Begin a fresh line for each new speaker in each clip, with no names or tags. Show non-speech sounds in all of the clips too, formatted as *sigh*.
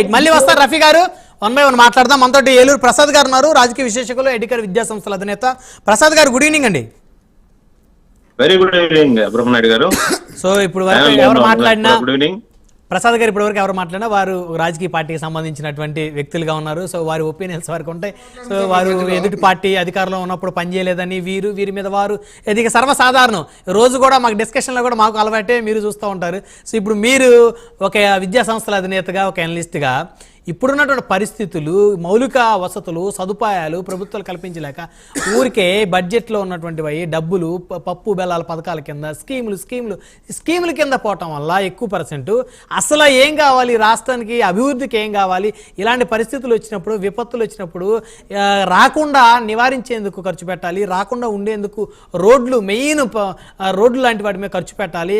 Right మళ్ళీ వస్తారు రఫీ గారు. వన్ బై వన్ మాట్లాడదాం. మనతోటి ఏలూరు ప్రసాద్ గారు ఉన్నారు. రాజకీయ విశ్లేషకులు ఎడికర్ విద్యా సంస్థల అధినేత. ప్రసాద్ గారు గుడ్ ఈవినింగ్ అండి.
Very good evening Brahmanaidu garu. *coughs*
So ఇప్పుడు ఎవరు మాట్లాడినా
గుడ్ ఈవినింగ్
ప్రసాద్ గారు ఇప్పటివరకు ఎవరు మాట్లాడినా వారు రాజకీయ పార్టీకి సంబంధించినటువంటి వ్యక్తులుగా ఉన్నారు. సో వారి ఒపీనియన్స్ వరకు ఉంటాయి. సో వారు ఎదుటి పార్టీ అధికారంలో ఉన్నప్పుడు పనిచేయలేదని వీరు వీరి మీద వారు ఇది ఇక సర్వసాధారణం. రోజు కూడా మాకు డిస్కషన్లో కూడా మాకు అలవాటే మీరు చూస్తూ ఉంటారు. సో ఇప్పుడు మీరు ఒక విద్యా సంస్థల అధినేతగా ఒక అనలిస్ట్గా ఇప్పుడున్నటువంటి పరిస్థితులు మౌలిక వసతులు సదుపాయాలు ప్రభుత్వాలు కల్పించలేక ఊరికే బడ్జెట్లో ఉన్నటువంటివి డబ్బులు పప్పు బెల్లాల పథకాల కింద స్కీములు స్కీములు స్కీముల కింద పోవటం వల్ల ఎక్కువ పర్సెంట్ అసలు ఏం కావాలి రాష్ట్రానికి అభివృద్ధికి ఏం కావాలి ఇలాంటి పరిస్థితులు వచ్చినప్పుడు విపత్తులు వచ్చినప్పుడు రాకుండా నివారించేందుకు ఖర్చు పెట్టాలి రాకుండా ఉండేందుకు రోడ్లు మెయిన్ రోడ్లు లాంటి వాటి మీద ఖర్చు పెట్టాలి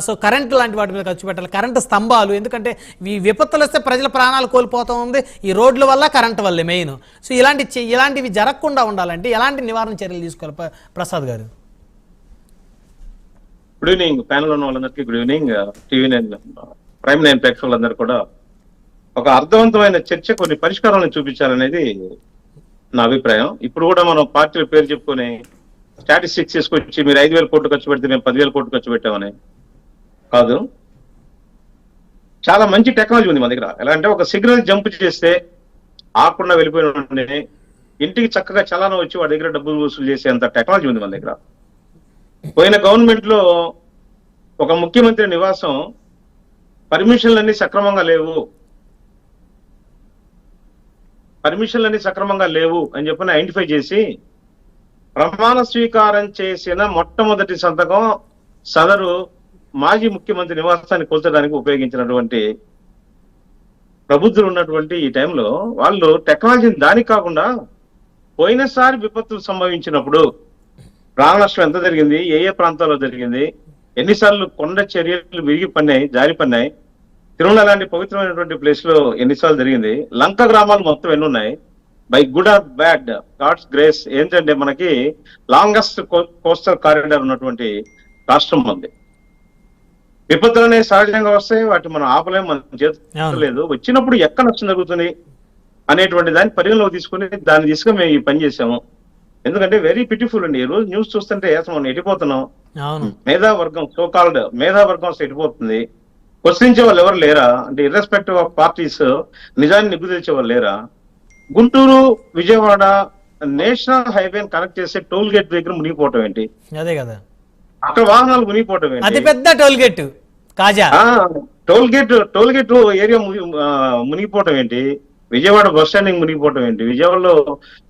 సో కరెంటు లాంటి వాటి మీద ఖర్చు పెట్టాలి కరెంటు స్తంభాలు ఎందుకంటే ఈ విపత్తులు వస్తే ప్రజల ప్రాణాలు కూలిపోతూ ఉంది. ఈ రోడ్ల వల్ల కరెంట్ వల్లే మెయిన్. సో ఇలాంటి ఇలాంటివి జరగకుండా ఉండాలంటే ఎలాంటి నివారణ చర్యలు తీసుకోవాలి Prasad garu?
Good evening panel ఉన్న వాళ్ళందరికీ good evening TV nine prime nine ప్రేక్షకులందరూ కూడా ఒక అర్థవంతమైన చర్చ కొన్ని పరిష్కారాలను చూపించాలనేది నా అభిప్రాయం. ఇప్పుడు కూడా మనం పార్టీల పేరు చెప్పుకొని స్టాటిస్టిక్స్ తీసుకొచ్చి మీరు ఐదు వేల కోట్లు ఖర్చు పెడితే మేము పదివేల కోట్లు ఖర్చు పెట్టామని. కాదు. చాలా మంచి టెక్నాలజీ ఉంది మన దగ్గర. ఎలా అంటే ఒక సిగ్నల్ జంప్ చేస్తే ఆకుండా వెళ్ళిపోయిన ఇంటికి చక్కగా చలానం వచ్చి వాడి దగ్గర డబ్బులు వసూలు చేసేంత టెక్నాలజీ ఉంది మన దగ్గర. పోయిన గవర్నమెంట్లో ఒక ముఖ్యమంత్రి నివాసం పర్మిషన్లన్నీ సక్రమంగా లేవు. పర్మిషన్లన్నీ సక్రమంగా లేవు అని చెప్పి ఐడెంటిఫై చేసి ప్రమాణ స్వీకారం చేసిన మొట్టమొదటి సంతకం సదరు మాజీ ముఖ్యమంత్రి నివాసాన్ని కూల్చడానికి ఉపయోగించినటువంటి ప్రబుద్ధులు ఉన్నటువంటి ఈ టైంలో వాళ్ళు టెక్నాలజీని దానికి కాకుండా పోయినసారి విపత్తులు సంభవించినప్పుడు ప్రాణ నష్టం ఎంత జరిగింది? ఏ ఏ ప్రాంతాల్లో జరిగింది? ఎన్నిసార్లు కొండ చర్యలు విరిగి పన్నాయి జారి పన్నాయి? తిరుమల లాంటి పవిత్రమైనటువంటి ప్లేస్లో ఎన్నిసార్లు జరిగింది? లంక గ్రామాలు మొత్తం ఎన్ని ఉన్నాయి by good or bad God's grace ఏంటంటే మనకి లాంగెస్ట్ కోస్టల్ కారిడార్ ఉన్నటువంటి రాష్ట్రం ఉంది. విపత్తులు అనేవి సహజంగా వస్తాయి వాటి మనం ఆపలేం మన చేతిలో
అవును.
లేదు. వచ్చినప్పుడు ఎక్కడ నష్టం జరుగుతుంది అనేటువంటి దాన్ని పరిగణలోకి తీసుకుని దాని దిశగా మేము ఈ పని చేసాము ఎందుకంటే వెరీ పిటిఫుల్ అండి. ఈ రోజు న్యూస్ చూస్తుంటే అసలు మనం ఎడిపోతున్నాం.
అవును.
మేధావర్గం సో కాల్డ్ మేధావర్గం అసలు ఎడిపోతుంది. ప్రశ్నించే వాళ్ళు ఎవరు లేరా? అంటే ఇర్రెస్పెక్టివ్ ఆఫ్ పార్టీస్ నిజాన్ని నిగ్గు తెచ్చే వాళ్ళు లేరా? Guntur Vijayawada national highway connect చేసే టోల్ గేట్ దగ్గర మునిగిపోవటం ఏంటి?
అదే కదా.
అక్కడ వాహనాలు మునిగిపోవటం ఏంటి?
అతి పెద్ద toll gate. Kaza?
Toll gate toll gate area మునిగిపోవటం ఏంటి? విజయవాడ బస్ స్టాండింగ్ మునిగిపోవటం ఏంటి? విజయవాడలో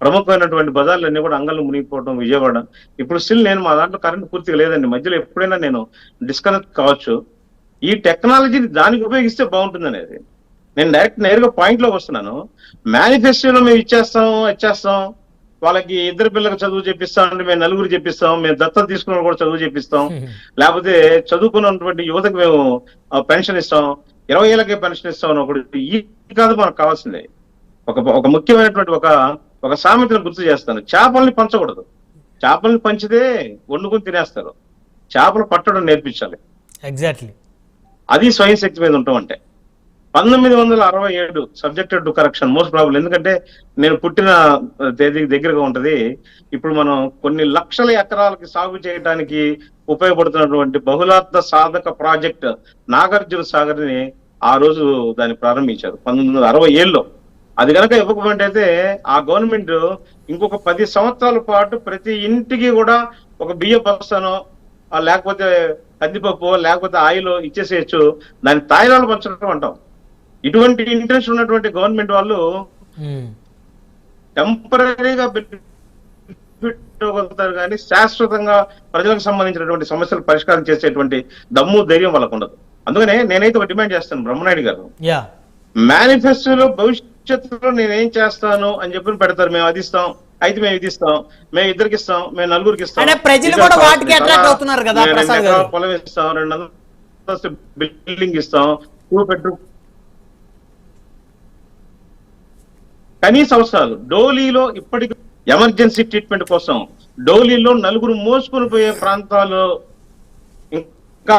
ప్రముఖమైనటువంటి బజార్లన్నీ అన్ని కూడా అంగళ్ళు మునిగిపోవటం విజయవాడ. ఇప్పుడు స్టిల్ నేను మా దాంట్లో కరెంట్ పూర్తిగా లేదండి. మధ్యలో ఎప్పుడైనా నేను డిస్కనెక్ట్ కావచ్చు. ఈ టెక్నాలజీని దానికి ఉపయోగిస్తే బాగుంటుంది అనేది నేను డైరెక్ట్ నేరుగా పాయింట్లోకి వస్తున్నాను. మేనిఫెస్టోలో మేము ఇచ్చేస్తాం ఇచ్చేస్తాం. వాళ్ళకి ఇద్దరు పిల్లలకు చదువు చెప్పిస్తాం అంటే మేము నలుగురు చెప్పిస్తాం మేము దత్తత తీసుకున్న కూడా చదువు చెప్పిస్తాం. *laughs* లేకపోతే చదువుకున్నటువంటి యువతకు మేము పెన్షన్ ఇస్తాం. ఇరవై ఏళ్ళకే పెన్షన్ ఇస్తాం అని ఒకటి ఈ కాదు మనకు కావాల్సిందే. ఒక ఒక ముఖ్యమైనటువంటి ఒక ఒక సామెతను గుర్తు చేస్తాను. చేపల్ని పంచకూడదు. చేపల్ని పంచితే వండుకొని తినేస్తారు. చేపలు పట్టడం నేర్పించాలి.
ఎగ్జాక్ట్లీ
అది స్వయం శక్తి మీద ఉంటాం అంటే. పంతొమ్మిది వందల అరవై ఏడు subjected to correction most problem ఎందుకంటే నేను పుట్టిన తేదీకి దగ్గరగా ఉంటది. ఇప్పుడు మనం కొన్ని లక్షల ఎకరాలకి సాగు చేయడానికి ఉపయోగపడుతున్నటువంటి బహుళార్థ సాధక ప్రాజెక్ట్ నాగార్జున సాగర్ని ఆ రోజు దాన్ని ప్రారంభించారు పంతొమ్మిది వందల అరవై ఏళ్ళలో అది కనుక ఇవ్వకపోతే ఆ గవర్నమెంట్ ఇంకొక పది సంవత్సరాల పాటు ప్రతి ఇంటికి కూడా ఒక బియ్య బస్తానో లేకపోతే కందిపప్పు లేకపోతే ఆయిల్ ఇచ్చేసేయచ్చు. దాని తాయిలాలు పంచడం అంటాం. ఇటువంటి ఇంట్రెస్ట్ ఉన్నటువంటి గవర్నమెంట్ వాళ్ళు టెంపరీగా అవుతారు కానీ శాశ్వతంగా ప్రజలకు సంబంధించినటువంటి సమస్యలు పరిష్కారం చేసేటువంటి దమ్ము ధైర్యం వాళ్ళకు ఉండదు. అందుకనే నేనైతే ఒక డిమాండ్ చేస్తాను బ్రహ్మనాయుడు గారు. మేనిఫెస్టోలో భవిష్యత్తులో నేనేం చేస్తాను అని చెప్పి పెడతారు. మేము అది ఇస్తాం అయితే మేము ఇది ఇస్తాం మేము ఇద్దరికి ఇస్తాం మేము నలుగురికి ఇస్తాం.
అంటే ప్రజలు కూడా వాటికి అవుతున్నారు కదా,
పొలం ఇస్తాం రెండు బిల్డింగ్ ఇస్తాం టూ బెడ్రూమ్ కనీస అవసరాలు. డోలీలో ఇప్పటికి ఎమర్జెన్సీ ట్రీట్మెంట్ కోసం డోలీలో నలుగురు మోసుకొని పోయే ప్రాంతాలు ఇంకా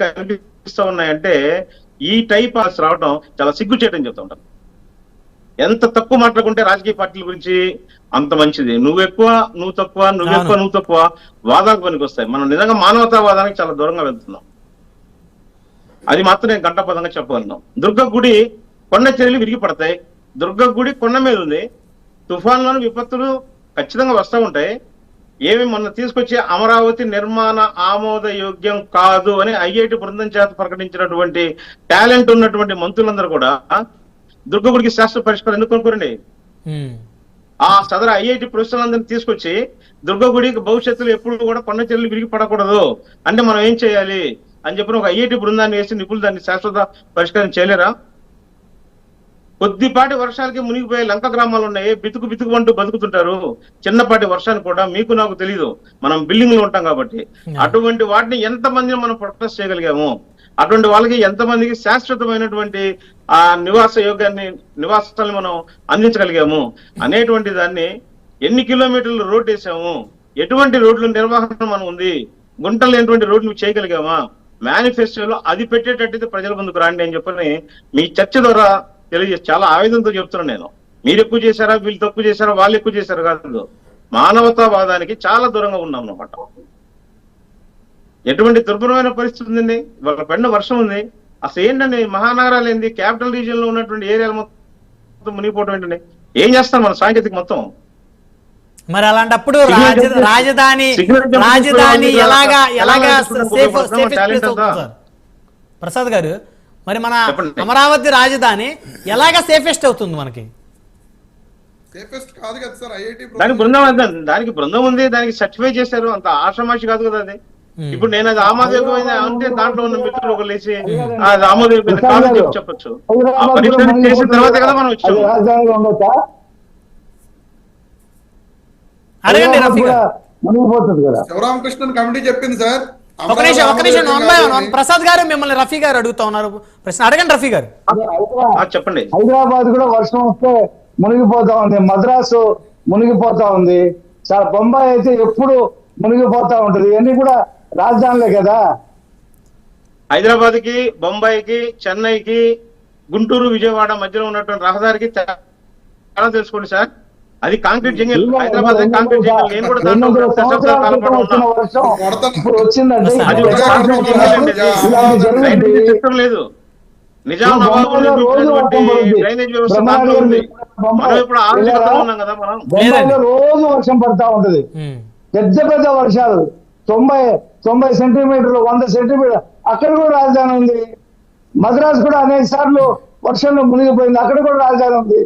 కనిపిస్తూ ఉన్నాయంటే ఈ టైప్ ఆస్ రావడం చాలా సిగ్గు చేయడం చెప్తా ఉంటాను ఎంత తక్కువ మాట్లాడుకుంటే రాజకీయ పార్టీల గురించి అంత మంచిది. నువ్వు ఎక్కువ నువ్వు తక్కువ నువ్వు. ఎక్కువ నువ్వు తక్కువ వాదానికి పనికి వస్తాయి. మనం నిజంగా మానవతావాదానికి చాలా దూరంగా వెళ్తున్నాం. అది మాత్రం నేను గంటపదంగా చెప్పగలను. దుర్గ గుడి కొండ చర్యలు విరిగి పడతాయి దుర్గ గుడి కొండ మీద ఉంది. తుఫాన్లను విపత్తులు ఖచ్చితంగా వస్తూ ఉంటాయి. ఏమి మొన్న తీసుకొచ్చి అమరావతి నిర్మాణ ఆమోద యోగ్యం కాదు అని ఐఐటి బృందం చేత ప్రకటించినటువంటి టాలెంట్ ఉన్నటువంటి మంత్రులందరూ కూడా దుర్గ గుడికి శాస్త్ర పరిష్కారం ఎందుకు కొనుక్కోరండి. ఆ సదరు ఐఐటి ప్రొఫెసర్లందరినీ తీసుకొచ్చి దుర్గ గుడికి భవిష్యత్తులో ఎప్పుడు కూడా కొండ చెల్లు విరిగి పడకూడదు అంటే మనం ఏం చేయాలి? అని చెప్పిన ఒక ఐఐటి బృందాన్ని వేసి నిపుణులు దాన్ని శాశ్వత పరిష్కారం చేయలేరా? కొద్దిపాటి వర్షాలకి మునిగిపోయే లంక గ్రామాలు ఉన్నాయి. బితుకు బితుకు అంటూ బతుకుతుంటారు. చిన్నపాటి వర్షాన్ని కూడా మీకు నాకు తెలియదు మనం బిల్డింగ్లో ఉంటాం కాబట్టి. అటువంటి వాటిని ఎంత మందిని మనం ప్రొటెస్ట్ చేయగలిగాము? అటువంటి వాళ్ళకి ఎంతమందికి శాశ్వతమైనటువంటి ఆ నివాస యోగాన్ని నివాసాలను మనం అందించగలిగాము? అనేటువంటి దాన్ని ఎన్ని కిలోమీటర్లు రోడ్ వేసాము? ఎటువంటి రోడ్ల నిర్వహణ మనం ఉంది? గుంటలు లేనటువంటి రోడ్లు చేయగలిగామా మేనిఫెస్టోలో అది పెట్టేటట్టయితే ప్రజల ముందుకు రాండి అని చెప్పని మీ చర్చ ద్వారా తెలియజేసి చాలా ఆవేదనతో చెప్తున్నాను నేను. మీరు ఎక్కువ చేశారా వీళ్ళు తక్కువ చేశారా వాళ్ళు ఎక్కువ చేశారు కాదు. మానవతావాదానికి చాలా దూరంగా ఉన్నాం అన్నమాట. ఎటువంటి దుర్భరమైన పరిస్థితి ఉందండి? వాళ్ళ పడిన వర్షం ఉంది. అసలు ఏంటండి? మహానగరాలు ఏంది? క్యాపిటల్ రీజియన్లో ఉన్నటువంటి ఏరియాలు మొత్తం మునిగిపోవడం ఏంటండి? ఏం చేస్తాం మన సాంకేతిక మొత్తం?
మరి అలాంటప్పుడు రాజధాని రాజధాని ఎలాగా
ఎలా
ఎలాగా ప్రసాద్ గారు మరి మన. అమరావతి రాజధాని ఎలాగా సేఫెస్ట్ అవుతుంది మనకి?
సేఫెస్ట్ కాదు కదా సార్ ఐఐటి
దానికి బృందం దానికి బృందం ఉంది దానికి సర్టిఫై చేశారు అంత ఆషామాషి కాదు కదా అది. ఇప్పుడు నేను అది ఆమోదయోగమైన అంటే దాంట్లో ఉన్న మిత్రులు ఒకరు లేచి "ఆ, అది ఆమోదయోగమైన కాదు అని చెప్పి చెప్పొచ్చు. ఆ పరీక్ష చేసిన తర్వాతే కదా మనం వచ్చాము
అడగండి
కదా.
శివరామకృష్ణన్ కమిటీ చెప్పింది సార్
ఒక నిమిషం ఒక నిమిషం ప్రసాద్ గారు మిమ్మల్ని రఫీ గారు అడుగుతా ఉన్నారు. ప్రశ్న అడగండి రఫీ గారు.
చెప్పండి.
హైదరాబాద్ కూడా వర్షం వస్తే మునిగిపోతా ఉంది. మద్రాసు మునిగిపోతా ఉంది. చాలా బొంబాయి అయితే ఎప్పుడు మునిగిపోతా ఉంటది. ఇవన్నీ కూడా రాజధానులే కదా.
హైదరాబాద్కి బొంబాయికి చెన్నైకి గుంటూరు విజయవాడ మధ్యలో ఉన్నటువంటి రహదారికి చాలా తెలుసుకోండి సార్. అది concrete jungle Hyderabad concrete jungle నేను కూడా దాంట్లో సిస్టమ్ లేదు. నిజాం నవాబులు
బొంబాయిలో రోజు వర్షం పడుతుంది.
డ్రైనేజ్ వ్యవస్థ
బ్రహ్మాండంగా
దాంట్లో ఉంది.
బొంబాయి
మనం ఇప్పుడు ఆరు
వెళ్ళారా?
గంటలు ఉన్నాం కదా మనం.
బొంబాయిలో రోజు వర్షం పడతా ఉంటది. పెద్ద పెద్ద వర్షాలు. తొంభై తొంభై సెంటీమీటర్లు వంద సెంటీమీటర్. అక్కడ కూడా రాజధాని ఉంది. మద్రాసు కూడా అనేక సార్లు వర్షంలో మునిగిపోయింది. అక్కడ కూడా రాజధాని ఉంది.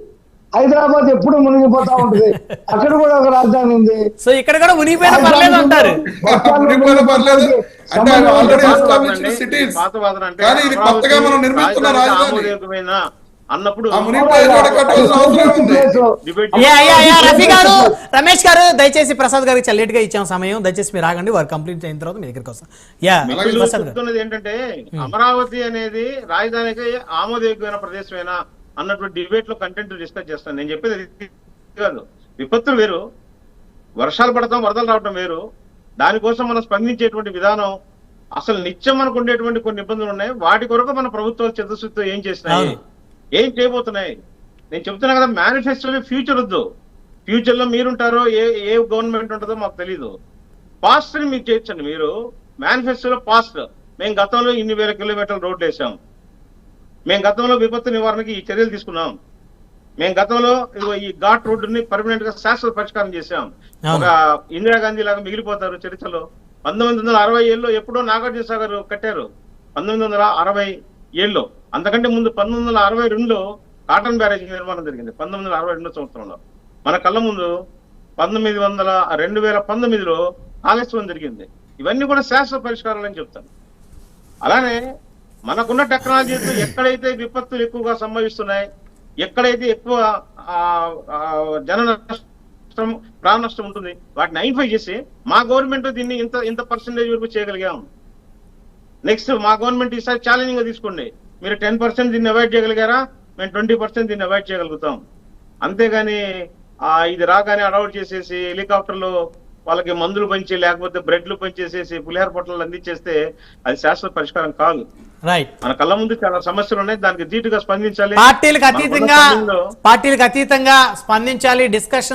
హైదరాబాద్ ఎప్పుడు మునిగిపోతా ఉంటుంది. అక్కడ కూడా ఒక రాజధాని ఉంది.
సో ఇక్కడ కూడా మునిగిపోయినా పర్లేదు అంటారు.
అన్నప్పుడు
రమేష్ గారు దయచేసి ప్రసాద్ గారికి చాలా లేట్గా ఇచ్చాం సమయం. దయచేసి మీరు ఆగండి వారు కంప్లీట్ అయిన తర్వాత మీ దగ్గరికి వస్తాం. యా
ఏంటంటే అమరావతి అనేది రాజధానికి ఆమోదయోగ్యమైన ప్రదేశమేనా? అన్నటువంటి డిబేట్లో కంటెంట్ డిస్కస్ చేస్తాను. నేను చెప్పేది కాదు. విపత్తులు వేరు. వర్షాలు పడతాం వరదలు రావటం వేరు. దానికోసం మనం స్పందించేటువంటి విధానం అసలు నిత్యం మనకు ఉండేటువంటి కొన్ని ఇబ్బందులు ఉన్నాయి. వాటి కొరకు మన ప్రభుత్వాలు చతుర్శుద్ధితో ఏం చేసినాయి. ఏం చేయబోతున్నాయి? నేను చెప్తున్నా కదా మేనిఫెస్టోలో ఫ్యూచర్ వద్దు. ఫ్యూచర్లో మీరుంటారో ఏ ఏ గవర్నమెంట్ ఉంటుందో మాకు తెలియదు పాస్ట్ని మీకు చేయొచ్చండి మీరు. మేనిఫెస్టోలో పాస్ట్ మేము గతంలో ఇన్ని వేల కిలోమీటర్ల రోడ్లు వేసాం మేము గతంలో విపత్తు నివారణకి ఈ చర్యలు తీసుకున్నాం. మేము గతంలో ఈ ఘాట్ రోడ్డుని పర్మనెంట్గా శాశ్వత పరిష్కారం చేశాం. ఒక ఇందిరాగాంధీ లాగా మిగిలిపోతారు చరిత్రలో. పంతొమ్మిది వందల అరవై ఏళ్ళలో ఎప్పుడో నాగార్జున సాగర్ కట్టారు. పంతొమ్మిది వందల అరవై ఏళ్ళలో. అంతకంటే ముందు పంతొమ్మిది వందల అరవై రెండులో కాటన్ బ్యారేజ్ నిర్మాణం జరిగింది. పంతొమ్మిది వందల అరవై రెండో సంవత్సరంలో. మన కళ్ళ ముందు పంతొమ్మిది వందల రెండు వేల పంతొమ్మిదిలో కాళేశ్వరం జరిగింది. ఇవన్నీ కూడా శాశ్వత పరిష్కారాలు అని చెప్తాను అలానే మనకున్న టెక్నాలజీతో ఎక్కడైతే విపత్తులు ఎక్కువగా సంభవిస్తున్నాయి ఎక్కడైతే ఎక్కువ జన నష్టం ప్రాణ నష్టం ఉంటుంది వాటిని ఐడెంటిఫై చేసి మా గవర్నమెంట్ దీన్ని ఇంత ఇంత పర్సెంటేజ్ వరకు చేయగలిగాం. నెక్స్ట్ మా గవర్నమెంట్ ఈసారి ఛాలెంజింగ్గా తీసుకోండి. మీరు టెన్ పర్సెంట్ దీన్ని అవాయిడ్ చేయగలిగారా? మేము ట్వంటీ పర్సెంట్ దీన్ని అవాయిడ్ చేయగలుగుతాం. అంతేగాని ఇది రాగానే అడౌట్ చేసేసి హెలికాప్టర్లు వాళ్ళకి మందులు పంచి లేకపోతే బ్రెడ్లు పంచేసేసి పులిహార పొట్లాలు అందించేస్తే అది శాశ్వత పరిష్కారం కాదు.
రైట్
మన కళ్ళ ముందు చాలా సమస్యలు ఉన్నాయి. దానికి ధీటుగా స్పందించాలి.
పార్టీలకు అతీతంగా పార్టీలకు అతీతంగా స్పందించాలి డిస్కషన్